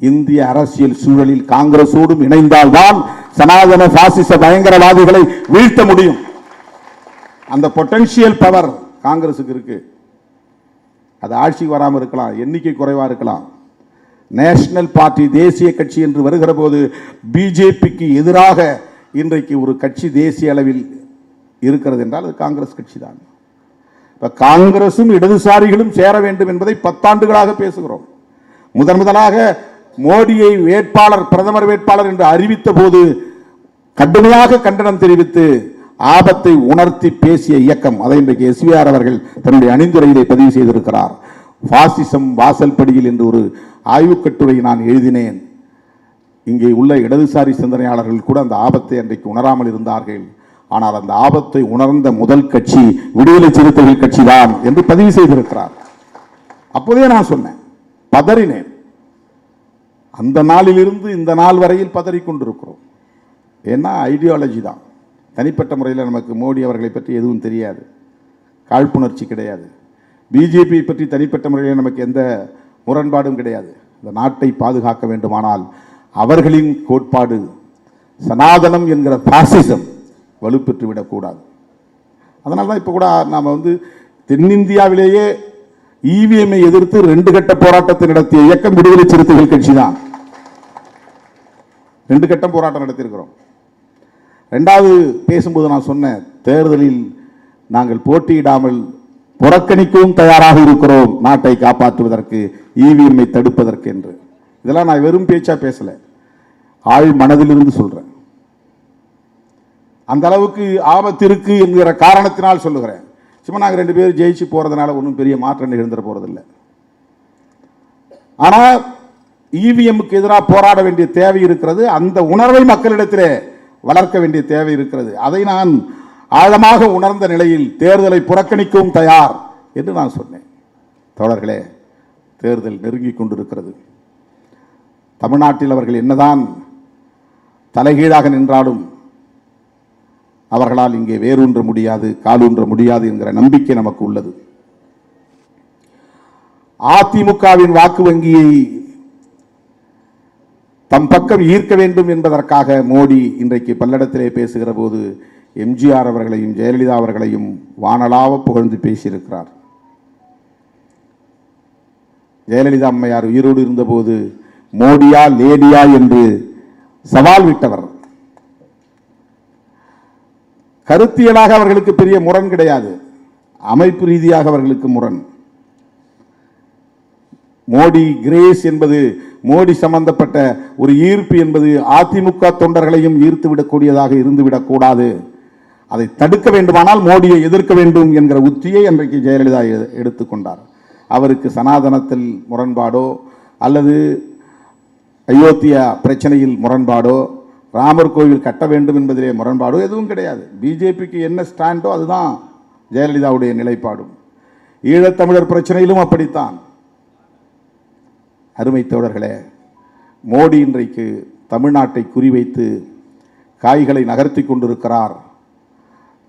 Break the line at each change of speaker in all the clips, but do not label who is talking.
இந்திய அரசியல் சூழலில் காங்கிரசோடும் இணைந்தால்தான் சனாதன பாசிச பயங்கரவாதிகளை வீழ்த்த முடியும். அந்த பொட்டன்ஷியல் பவர் காங்கிரசுக்கு இருக்கு. அது ஆட்சிக்கு வராமல் இருக்கலாம் எண்ணிக்கை குறைவாக இருக்கலாம். நேஷனல் பார்ட்டி தேசிய கட்சி என்று வருகிற போது பிஜேபிக்கு எதிராக இன்றைக்கு ஒரு கட்சி தேசிய அளவில் இருக்கிறது என்றால் அது காங்கிரஸ் கட்சி தான் இப்போ காங்கிரசும் இடதுசாரிகளும் சேர வேண்டும் என்பதை பத்தாண்டுகளாக பேசுகிறோம். முதன் முதலாக மோடியை வேட்பாளர் பிரதமர் வேட்பாளர் என்று அறிவித்த போது கடுமையாக கண்டனம் தெரிவித்து ஆபத்தை உணர்த்தி பேசிய இயக்கம் அதை இன்றைக்கு எஸ்விஆர் அவர்கள் தன்னுடைய அணிந்துரையிலே பதிவு செய்திருக்கிறார். பாசிசம் வாசல்படியில் என்று ஒரு ஆய்வுக் கட்டுரை நான் எழுதினேன். இங்கே உள்ள இடதுசாரி சிந்தனையாளர்கள் கூட அந்த ஆபத்தை அன்றைக்கு உணராமல் இருந்தார்கள். ஆனால் அந்த ஆபத்தை உணர்ந்த முதல் கட்சி விடுதலை சிறுத்தைகள் கட்சிதான் என்று பதிவு செய்திருக்கிறார். அப்போதே நான் சொன்னேன் பதறினேன். அந்த நாளிலிருந்து இந்த நாள் வரையில் பதறி கொண்டிருக்கிறோம் ஏன்னா ஐடியாலஜி தான். தனிப்பட்ட முறையில் நமக்கு மோடி அவர்களை பற்றி எதுவும் தெரியாது. காழ்ப்புணர்ச்சி கிடையாது. பிஜேபி பற்றி தனிப்பட்ட முறையில் நமக்கு எந்த முரண்பாடும் கிடையாது. இந்த நாட்டை பாதுகாக்க வேண்டுமானால் அவர்களின் கோட்பாடு சனாதனம் என்கிற பாசிசம் வலுப்பெற்று விடக்கூடாது. அதனால தான் இப்போ கூட நாம் வந்து தென்னிந்தியாவிலேயே இவிஎம்ஐ எதிர்த்து ரெண்டு கட்ட போராட்டத்தை நடத்திய இயக்கம் விடுதலை சிறுத்தைகள் கட்சி தான் ரெண்டு கட்டம் போராட்டம் நடத்தியிருக்கிறோம். ரெண்டாவது பேசும்போது நான் சொன்னேன் தேர்தலில் நாங்கள் போட்டியிடாமல் புறக்கணிக்கவும் தயாராக இருக்கிறோம். நாட்டை காப்பாற்றுவதற்கு இவிஎம்ஐ தடுப்பதற்கு என்று. இதெல்லாம் நான் வெறும் பேச்சா பேசல. ஆழ் மனதிலிருந்து சொல்றேன். அந்த அளவுக்கு ஆபத்து இருக்கு என்கிற காரணத்தினால் சொல்லுகிறேன். சும்மா நாங்கள் ரெண்டு பேரும் ஜெயிச்சு போறதுனால ஒன்றும் பெரிய மாற்றம் நிகழ்ந்துட போறதில்லை. ஆனா இவிஎம்முக்கு எதிராக போராட வேண்டிய தேவை இருக்கிறது. அந்த உணர்வை மக்களிடத்திலே வளர்க்க வேண்டிய தேவை இருக்கிறது. அதை நான் ஆழமாக உணர்ந்த நிலையில் தேர்தலை புறக்கணிக்கவும் தயார் என்று நான் சொன்னேன். தோழர்களே தேர்தல் நெருங்கிக் கொண்டிருக்கிறது. தமிழ்நாட்டில் அவர்கள் என்னதான் தலைகீழாக நின்றாலும் அவர்களால் இங்கே வேரூன்ற முடியாது காலூன்ற முடியாது என்கிற நம்பிக்கை நமக்கு உள்ளது. அதிமுகவின் வாக்கு வங்கியை தம் பக்கம் ஈர்க்க வேண்டும் என்பதற்காக மோடி இன்றைக்கு பல்லடத்திலே பேசுகிற போது எம்ஜிஆர் அவர்களையும் ஜெயலலிதா அவர்களையும் வானலாவ புகழ்ந்து பேசியிருக்கிறார். ஜெயலலிதா அம்மையார் உயிரோடு இருந்தபோது மோடியா லேடியா என்று சவால் விட்டவர். கருத்தியலாக அவர்களுக்கு பெரிய முரண் கிடையாது. அமைப்பு ரீதியாக அவர்களுக்கு முரண். மோடி கிரேஸ் என்பது மோடி சம்பந்தப்பட்ட ஒரு ஈர்ப்பு என்பது அதிமுக தொண்டர்களையும் ஈர்த்து விடக்கூடியதாக இருந்துவிடக் அதை தடுக்க வேண்டுமானால் மோடியை எதிர்க்க வேண்டும் என்கிற உத்தியை அன்றைக்கு ஜெயலலிதா எடுத்துக்கொண்டார் அவருக்கு சனாதனத்தில் முரண்பாடோ அல்லது அயோத்தியா பிரச்சனையில் முரண்பாடோ ராமர் கோவில் கட்ட வேண்டும் என்பதிலே முரண்பாடோ எதுவும் கிடையாது. பிஜேபிக்கு என்ன ஸ்டாண்டோ அதுதான் ஜெயலலிதாவுடைய நிலைப்பாடும். ஈழத்தமிழர் பிரச்சனையிலும் அப்படித்தான். அருமை தோழர்களே மோடி இன்றைக்கு தமிழ்நாட்டை குறிவைத்து காய்களை நகர்த்தி கொண்டிருக்கிறார்.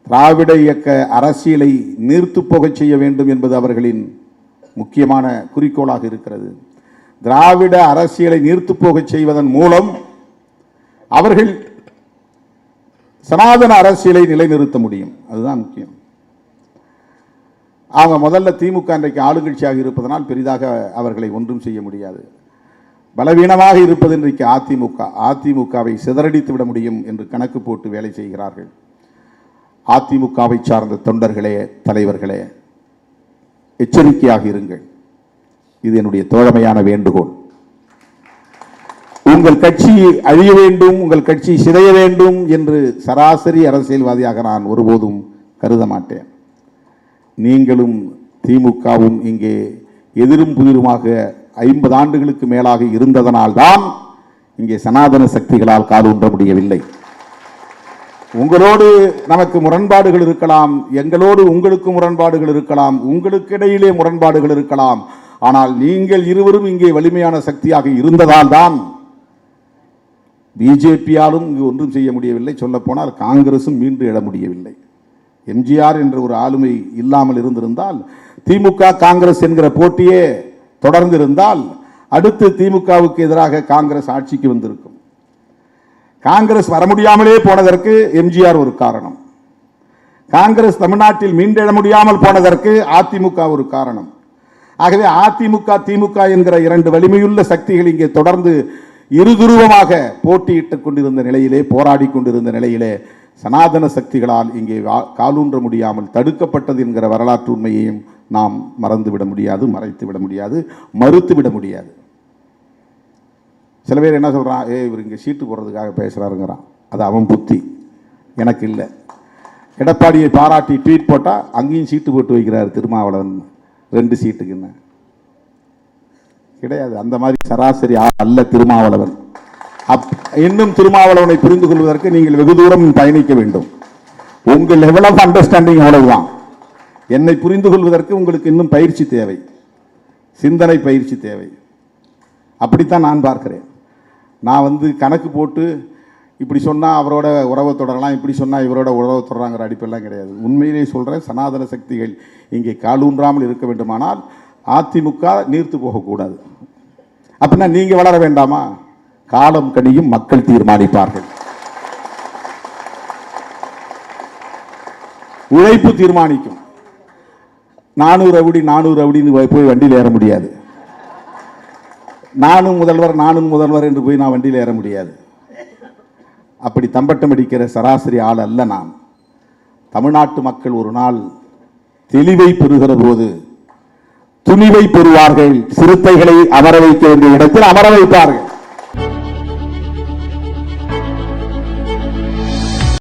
திராவிட இயக்க அரசியலை நீர்த்து போகச் செய்ய வேண்டும் என்பது அவர்களின் முக்கியமான குறிக்கோளாக இருக்கிறது. திராவிட அரசியலை நீர்த்து போகச் செய்வதன் மூலம் அவர்கள் சனாதன அரசியலை நிலைநிறுத்த முடியும். அதுதான் முக்கியம். அவங்க முதல்ல திமுக அன்றைக்கு ஆளுங்கட்சியாக இருப்பதனால் பெரிதாக அவர்களை ஒன்றும் செய்ய முடியாது. பலவீனமாக இருப்பது இன்றைக்கு அதிமுக. அதிமுகவை சிதறடித்து விட முடியும் என்று கணக்கு போட்டு வேலை செய்கிறார்கள். அதிமுகவை சார்ந்த தொண்டர்களே தலைவர்களே எச்சரிக்கையாக இருங்கள். இது என்னுடைய தோழமையான வேண்டுகோள். உங்கள் கட்சி அழிய வேண்டும் உங்கள் கட்சி சிதைய வேண்டும் என்று சராசரி அரசியல்வாதியாக நான் ஒருபோதும் கருத மாட்டேன். நீங்களும் திமுகவும் இங்கே எதிரும் புதிருமாக ஐம்பது ஆண்டுகளுக்கு மேலாக இருந்ததனால்தான் இங்கே சனாதன சக்திகளால் காலூன்ற முடியவில்லை. உங்களோடு நமக்கு முரண்பாடுகள் இருக்கலாம் எங்களோடு உங்களுக்கு முரண்பாடுகள் இருக்கலாம் உங்களுக்கு இடையிலே முரண்பாடுகள் இருக்கலாம். ஆனால் நீங்கள் இருவரும் இங்கே வலிமையான சக்தியாக இருந்ததால் தான் பிஜேபியாலும் இங்கு ஒன்றும் செய்ய முடியவில்லை. சொல்லப்போனால் காங்கிரசும் மீண்டு எழ முடியவில்லை. எம்ஜிஆர் என்ற ஒரு ஆளுமை இல்லாமல் இருந்திருந்தால் திமுக காங்கிரஸ் என்கிற போட்டியே தொடர்ந்திருந்தால் அடுத்து திமுகவுக்கு எதிராக காங்கிரஸ் ஆட்சிக்கு வந்திருக்கும். காங்கிரஸ் வர முடியாமலே போனதற்கு எம்ஜிஆர் ஒரு காரணம். காங்கிரஸ் தமிழ்நாட்டில் மீண்டெழ முடியாமல் போனதற்கு அதிமுக ஒரு காரணம். ஆகவே அதிமுக திமுக என்கிற இரண்டு வலிமையுள்ள சக்திகள் இங்கே தொடர்ந்து இருதுருவமாக போட்டியிட்டுக் கொண்டிருந்த நிலையிலே போராடி கொண்டிருந்த நிலையிலே சனாதன சக்திகளால் இங்கே வா- காலூன்ற முடியாமல் தடுக்கப்பட்டது என்கிற வரலாற்று உண்மையையும் நாம் மறந்துவிட முடியாது மறைத்து விட முடியாது மறுத்து விட முடியாது. சில பேர் என்ன சொல்கிறான் ஏ இவர் இங்கே சீட்டு போடுறதுக்காக பேசுகிறாருங்கிறான் அது அவன் புத்தி. எனக்கு இல்லை. எடப்பாடியை பாராட்டி ட்வீட் போட்டால் அங்கேயும் சீட்டு போட்டு வைக்கிறார் திருமாவளவன். ரெண்டு சீட்டுக்குன்னு. கிடையாது. அந்த மாதிரி சராசரி அல்ல திருமாவளவன். அப் இன்னும் திருமாவளவனை புரிந்து கொள்வதற்கு நீங்கள் வெகு தூரம் பயணிக்க வேண்டும். உங்கள் லெவல் ஆஃப் அண்டர்ஸ்டாண்டிங் அவ்வளவுதான். என்னை புரிந்து கொள்வதற்கு உங்களுக்கு இன்னும் பயிற்சி தேவை. சிந்தனை பயிற்சி தேவை. அப்படித்தான் நான் பார்க்கிறேன். நான் வந்து கணக்கு போட்டு இப்படி சொன்னால் அவரோட உறவை தொடரலாம் இப்படி சொன்னால் இவரோட உறவை தொடராங்கிற அடிப்பெல்லாம் கிடையாது. உண்மையிலேயே சொல்கிறேன் சனாதன சக்திகள் இங்கே காலூன்றாமல் இருக்க வேண்டுமானால் அதிமுக நீர்த்து போகக்கூடாது. அப்படின்னா நீங்கள் வளர வேண்டாமா? காலம் கனியும் மக்கள் தீர்மானிப்பார்கள். உழைப்பு தீர்மானிக்கும். நானூறு அவுடி நானூறு அவுடின்னு போய் வண்டியில் ஏற முடியாது. நானும் முதல்வர் நானும் முதல்வர் என்று போய் நான் வண்டியில் ஏற முடியாது. அப்படி தம்பட்டம் அடிக்கிற சராசரி ஆள் அல்ல நான். தமிழ்நாட்டு மக்கள் ஒரு நாள் தெளிவை பெறுகிற போது துணிவை பெறுவார்கள். சிறுத்தைகளை அமர வைக்க வேண்டிய இடத்தில் அமர வைப்பார்கள்.